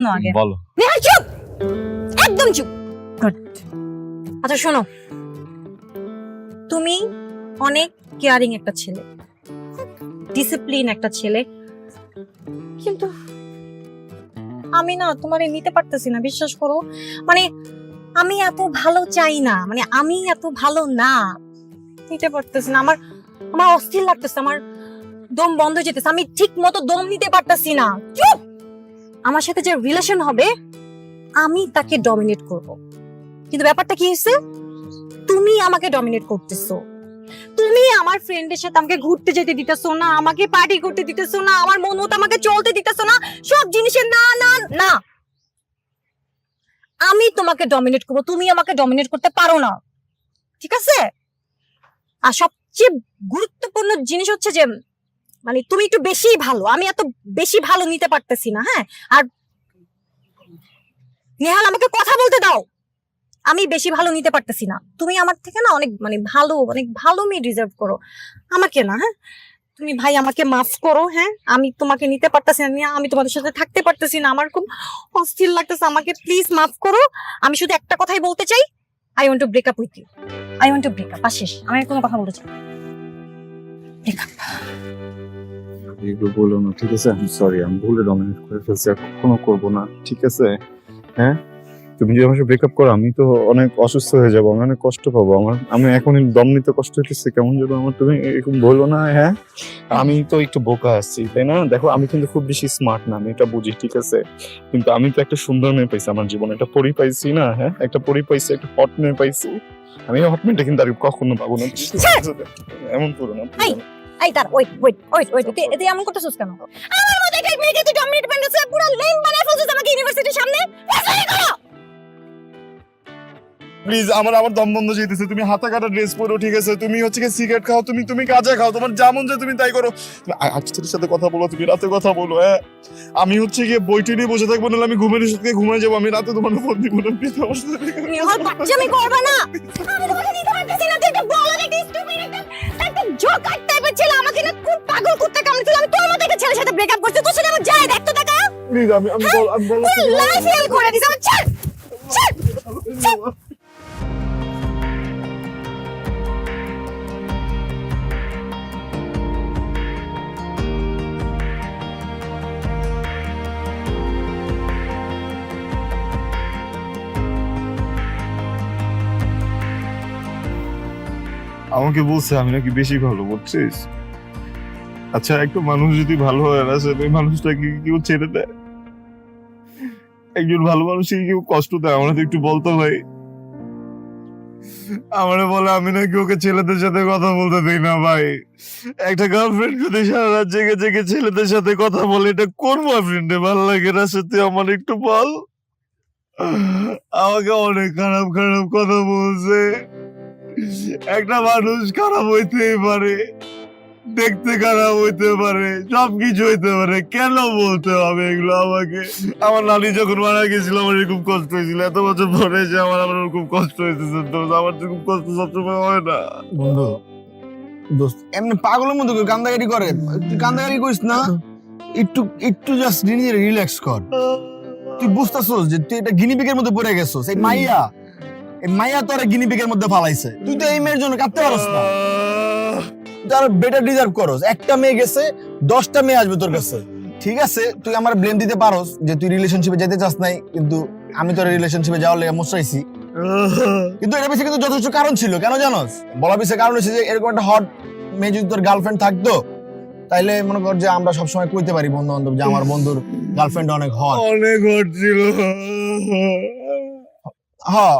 না আগে। বলো। চুপ! একদম চুপ! গুড। আচ্ছা শোনো। তুমি অনেক কেয়ারিং একটা ছেলে। ডিসিপ্লিন একটা ছেলে। কিন্তু আমি না তোমারে নিতে পারতেছি না বিশ্বাস করো। মানে আমি এত ভালো চাই না মানে আমি এত ভালো না নিতে পারতেছি না। আমার আমার অস্থির লাগতেছে আমার দম বন্ধ যেতেছে। আমি ঠিক মতো দম নিতে পারতেছি না। চুপ! আমার সাথে যে রিলেশন হবে, আমি তাকে ডমিনেট করব। কিন্তু ব্যাপারটা কি হয়েছে? তুমি আমাকে ডমিনেট করতেছো। তুমি আমার ফ্রেন্ডের সাথে আমাকে ঘুরতে যেতে দিতেছো না, আমাকে পার্টি করতে দিতেছো না, আমার মন মতো আমাকে চলতে দিতেছো না, সব জিনিসের না না না। আমি তোমাকে ডমিনেট করব, তুমি আমাকে ডমিনেট করতে পারো না। ঠিক আছে? আর সবচেয়ে গুরুত্বপূর্ণ জিনিস হচ্ছে যে মানে তুমি একটু বেশি ভালো। আমি এত বেশি ভালো নিতে পারতেছি না হ্যাঁ? আর নেহাল, আমাকে কথা বলতে দাও। আমি বেশি ভালো নিতে পারতেছি না। তুমি আমার থেকে না অনেক মানে ভালো, অনেক ভালো মেয়ে ডিজার্ভ করো। আমাকে না হ্যাঁ? তুমি ভাই, আমাকে মাফ করো হ্যাঁ? আমি তোমাকে নিতে পারতেছি না, আমি তোমাদের সাথে থাকতে পারতেছি না। আমার খুব অস্থির লাগতেছে। আমাকে প্লিজ মাফ করো। আমি শুধু একটা কথাই বলতে চাই। I want to break up with you I want to break up শেষ। আমি কোনো কথা বলতে চাই ব্রেক আপ এগুলো বলো না ঠিক আছে? আমি সরি আমি ভুলে ডমিনেট করে ফেলছি আর কখনো করব না ঠিক আছে? হ্যাঁ? তুমি যদি আমার সাথে ব্রেকআপ করো আমি তো অনেক অসুস্থ হয়ে যাব আমি অনেক কষ্ট পাবো আমার আমি এখন দম নিতে কষ্ট হইতেছে কেমন যেন আমার তুমি এরকম বলো না হ্যাঁ? আমি তো একটু বোকা আসছি তাই না? দেখো আমি কিন্তু খুব বেশি স্মার্ট না আমি এটা বুঝি ঠিক আছে? কিন্তু আমি তো একটা সুন্দর মেয়ে পাইছি আমার জীবনে একটা পরি পাইছি না হ্যাঁ? একটা পরি পাইছি একটা হট মেয়ে পাইছি। আমি হট মেয়েটা কিন্তু আর কখনো পাবো না এমন করো না এই, তার ওয়েট ওয়েট ওয়েট ওয়েট তুই এমন করতেছিস কেন? আমার মতো একটা মেয়েকে তুই ডমিনেট বানাইছিস পুরো লেম বানায় ফেলছিস আমাকে ইউনিভার্সিটির সামনে। ফাজলামি করো প্লিজ আমার আমার দম বন্ধ যেতেছে তুমি হাতা কাটা ড্রেস পরো ঠিক আছে? তুমি হচ্ছে কি সিগারেট খাও তুমি তুমি গাঁজা খাও তোমার যেমন যে তুমি তাই করো। তুমি আ- আজকের সাথে কথা বলো তুমি রাতে কথা বলো হ্যাঁ? আমি হচ্ছে গিয়ে বইটি নিয়ে বসে থাকব নাহলে আমি ঘুমের সাথে ঘুমাই যাব আমি রাতে তোমার ফোন দিব না প্লিজ আমার সাথে বাচ্চামি করবে না। আমি তোমাকে নিতে পারতেছি না তুই একটা বলো একটা স্টুপিড একটা একটা জোকার টাইপের ছেলে আমাকে না খুব পাগল কুত্তা কামড়েছিল আমি তোর মতো একটা ছেলের সাথে ব্রেকআপ করছি? তোর সাথে আমার যায় দেখ তো প্লিজ আমি আমি বল আমি বল লাইফ হেল করে দিস আমার ছাড়! ছাড়! আমাকে বলছে আমি নাকি বেশি ভালো বুঝছিস? আচ্ছা একটা মানুষ যদি ভালো হয় না সে মানুষটাকে কেউ ছেড়ে দেয়? একজন ভালো মানুষকে কেউ কষ্ট দেয়? আমরা তো একটু বলতো ভাই। আমারে বলে, আমি নাকি ওকে ছেলেদের সাথে কথা বলতে দিই না ভাই। একটা গার্লফ্রেন্ড যদি সারা রাত জেগে জেগে ছেলেদের সাথে কথা বলে, এটা কোন বয়ফ্রেন্ডে ভালো লাগে না সত্যি আমার একটু বল। আমাকে অনেক খারাপ খারাপ কথা বলছে। একটা মানুষ খারাপ হইতেই পারে। দেখতে খারাপ হইতে পারে সবকিছু হইতে পারে কেন বলতে হবে এগুলো আমাকে? আমার নানি যখন মারা গেছিল আমার এরকম কষ্ট হয়েছিল। এত বছর পরে যে আমার আমার ওরকম কষ্ট তো আমার এরকম কষ্ট সবসময় হয় না। বন্ধু দোস্ত এমনি পাগলের মতো করে কান্দাকাটি করে। তুই কান্দাকাটি করিস না। একটু একটু জাস্ট রিল্যাক্স কর। তুই বুঝতেছস যে তুই এটা গিনিপিকের মধ্যে পড়ে গেছস। এই মাইয়া এই মাইয়া তোর গিনিপিকের মধ্যে ফালাইছে। তুই তো এই মেয়ের জন্য কাঁদতে পারস না। তুই আরও বেটার ডিজার্ভ করস। একটা মেয়ে গেছে দশটা মেয়ে আসবে তোর কাছে। ঠিক আছে তুই আমার ব্লেম দিতে পারস যে তুই রিলেশনশিপে যেতে চাস নাই কিন্তু আমি তোর রিলেশনশিপে যাওয়ার লেগে মোসাইছি কিন্তু এটা পিছিয়ে কিন্তু যথেষ্ট কারণ ছিল কেন জানোস? বলা পিছিয়ে কারণ হচ্ছে যে এরকম একটা হট মেয়ে যদি তোর গার্লফ্রেন্ড থাকতো তাইলে মনে কর যে আমরা সবসময় কইতে পারি বন্ধু বান্ধব যে আমার বন্ধুর গার্লফ্রেন্ড অনেক হট অনেক হচ্ছিল হ্যাঁ